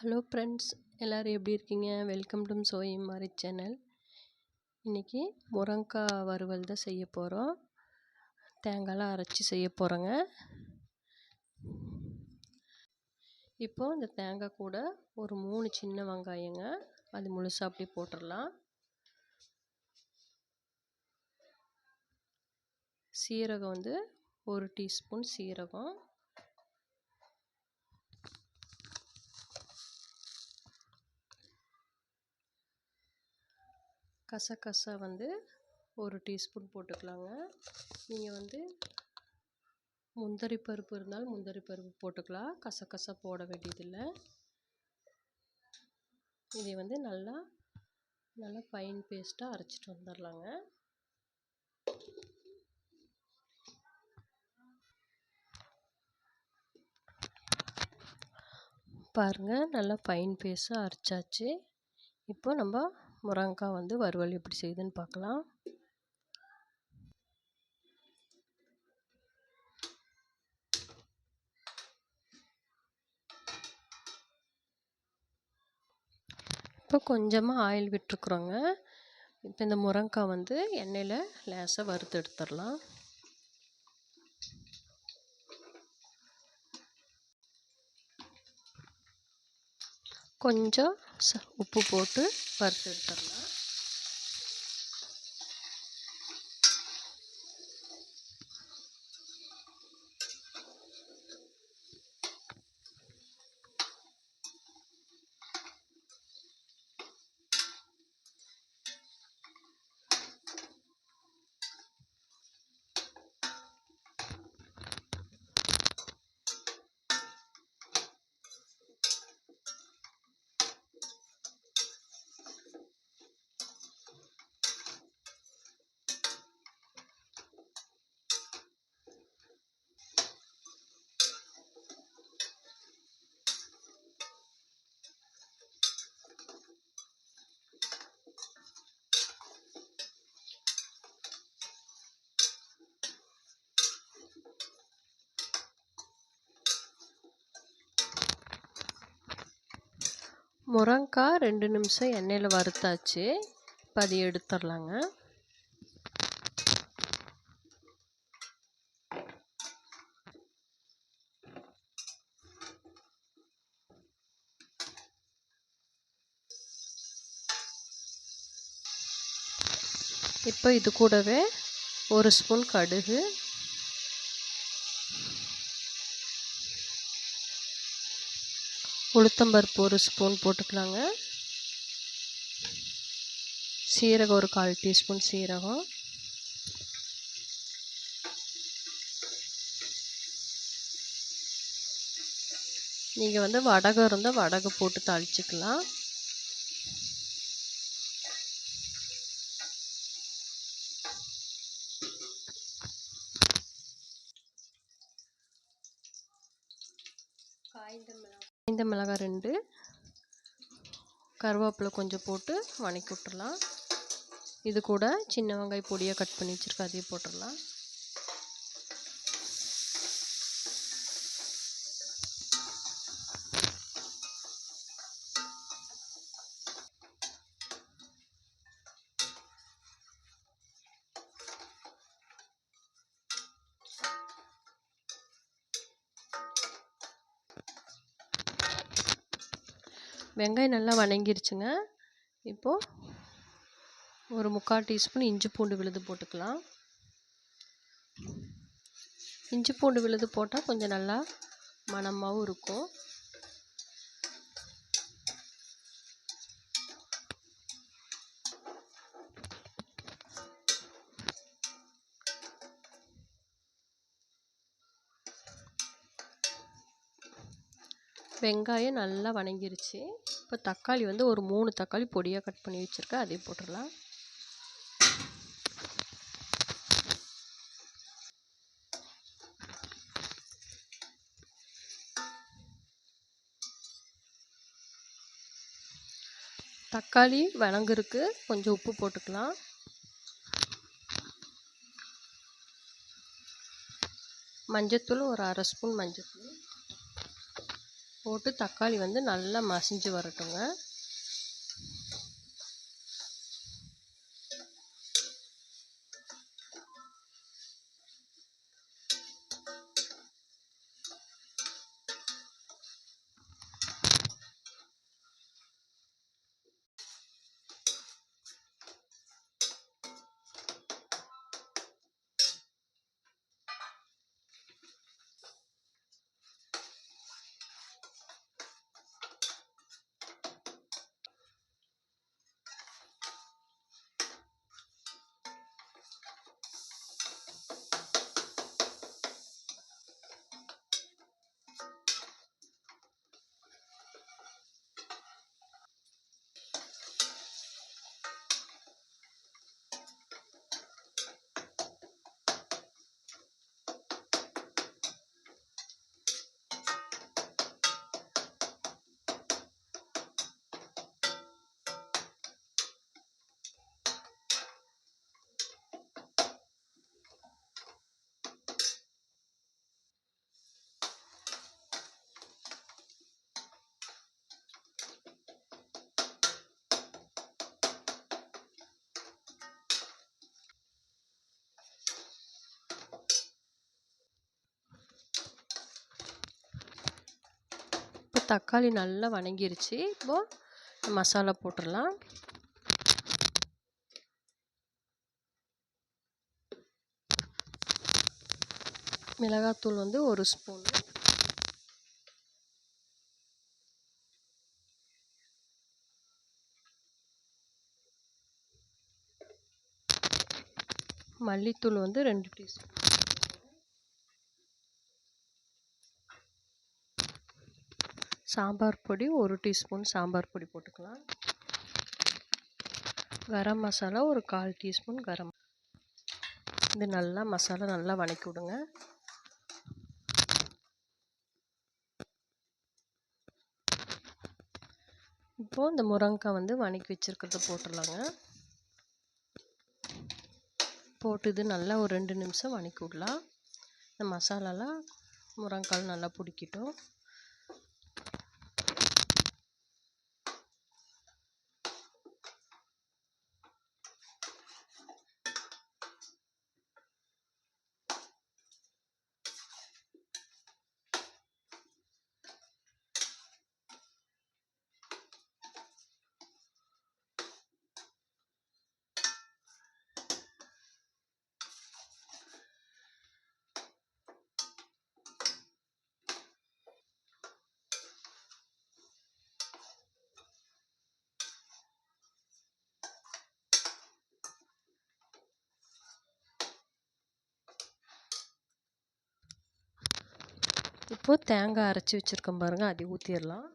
Hello friends எல்லோரும் எப்படி இருக்கீங்க? வெல்கம் டு சோயி மாரி சேனல். இன்றைக்கி முருங்காய் வறுவல் தான் செய்ய போகிறோம் தேங்காய்லாம் அரைச்சி செய்ய போகிறோங்க இப்போது இந்த தேங்காய் கூட ஒரு மூணு சின்ன வெங்காயங்க அது முழுசாக அப்படியே போட்டுடலாம் சீரகம் வந்து ஒரு டீஸ்பூன் சீரகம். கசகசா வந்து ஒரு டீஸ்பூன் போட்டுக்கலாங்க. நீங்கள் வந்து முந்திரி பருப்பு இருந்தால் முந்திரி பருப்பு போட்டுக்கலாம். கசகசா போட வேண்டியதில்லை. இதை வந்து நல்லா நல்லா ஃபைன் பேஸ்ட்டாக அரைச்சிட்டு வந்துடலாங்க பாருங்கள் நல்லா ஃபைன் பேஸ்ட்டாக அரைச்சாச்சு. இப்போ நம்ம முருங்கக்காய் வந்து வறுவல் எப்படி செய்யுதுன்னு பார்க்கலாம். இப்போ கொஞ்சமாக ஆயில் விட்டுருக்குறோங்க. இப்போ இந்த முருங்கக்காய் வந்து எண்ணெயில் லேசாக வறுத்து எடுத்துடலாம். கொஞ்சம் ச உப்பு போட்டு வறுத்து எடுத்துடலாம். முருங்காய் ரெண்டு நிமிஷம் எண்ணெயில் வறுத்தாச்சு. இப்போ அதை எடுத்துடலாங்க. இப்போ இது கூடவே ஒரு ஸ்பூன் கடுகு உளுத்தம்பருப்பு ஒரு ஸ்பூன் போட்டுக்கலாங்க. சீரகம் ஒரு கால் டீஸ்பூன் சீரகம். நீங்கள் வந்து வடகம் இருந்தால் வடகை போட்டு தாளிச்சிக்கலாம். காய்ந்த மிளகாய் இந்த மிளகாய் ரெண்டு கருவேப்பிலை கொஞ்சம் போட்டு வணக்கி விட்டுறலாம் இது கூட சின்ன வெங்காய பொடியாக கட் பண்ணி வச்சுருக்கேன் அதையும் போட்டுடலாம் வெங்காயம் நல்லா வணங்கிருச்சுங்க. இப்போது ஒரு முக்கால் டீஸ்பூன் இஞ்சி பூண்டு விழுது போட்டுக்கலாம். இஞ்சி பூண்டு விழுது போட்டால் கொஞ்சம் நல்லா மணமாகவும் இருக்கும். வெங்காயம் நல்லா வணங்கிருச்சு. இப்போ தக்காளி வந்து ஒரு மூணு தக்காளி பொடியாக கட் பண்ணி வச்சுருக்கேன். அதையும் போட்டுடலாம். தக்காளி வணங்குறதுக்கு கொஞ்சம் உப்பு போட்டுக்கலாம். மஞ்சத்தூள் ஒரு அரை ஸ்பூன் மஞ்சத்தூள். போட்டு தக்காளி வந்து நல்லா மசிஞ்சு வரட்டுங்க. தக்காளி நல்லா வணங்கிருச்சு. இப்போது மசாலா போட்டுடலாம் மிளகாத்தூள் வந்து ஒரு ஸ்பூன். மல்லித்தூள் வந்து ரெண்டு டீஸ்பூன். சாம்பார் பொடி ஒரு டீஸ்பூன் சாம்பார் பொடி போட்டுக்கலாம். கரம் மசாலா ஒரு கால் டீஸ்பூன் கரம் இது நல்லா மசாலா நல்லா வணக்கி விடுங்க. இப்போது இந்த முருங்கைக்காய் வந்து வணக்கி வச்சுருக்கிறத போட்டுடலாங்க. போட்டு இது நல்லா ஒரு ரெண்டு நிமிஷம் வணக்கி விடலாம். இந்த மசாலாலாம் முருங்கால் நல்லா பிடிக்கட்டும். தேங்காய் அரைச்சி வச்சுருக்கோம் பாருங்கள் அதை ஊற்றிடலாம்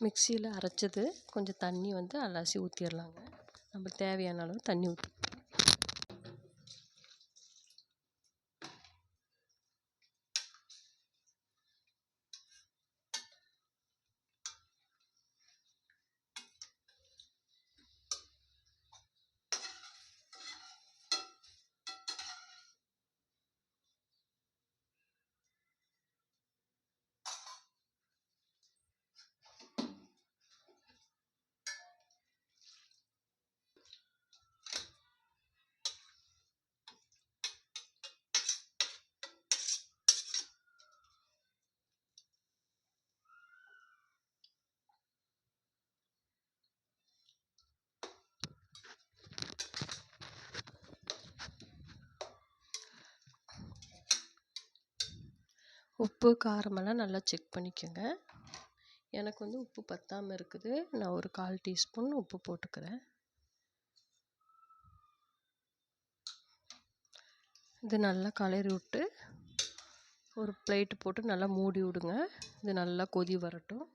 மிக்சியில் அரைச்சது கொஞ்சம் தண்ணி வந்து அலசி ஊற்றிடலாங்க நம்மளுக்கு தேவையான அளவு தண்ணி ஊற்றி உப்பு காரமெல்லாம் நல்லா செக் பண்ணிக்கோங்க. எனக்கு வந்து உப்பு பத்தாமல் இருக்குது. நான் ஒரு கால் டீஸ்பூன் உப்பு போட்டுக்கிறேன். இது நல்லா கலரி விட்டு ஒரு பிளேட்டு போட்டு நல்லா மூடி விடுங்க. இது நல்லா கொதி வரட்டும்.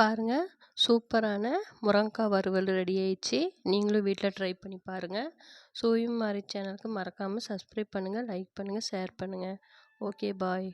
பாருங்கள் சூப்பரான முருங்கக்காய் வறுவல் ரெடி ஆயிடுச்சு. நீங்களும் வீட்டில் ட்ரை பண்ணி பாருங்கள் சோயும் மாறி சேனலுக்கு மறக்காமல் சப்ஸ்கிரைப் பண்ணுங்கள் லைக் பண்ணுங்கள் ஷேர் பண்ணுங்கள் ஓகே பாய்.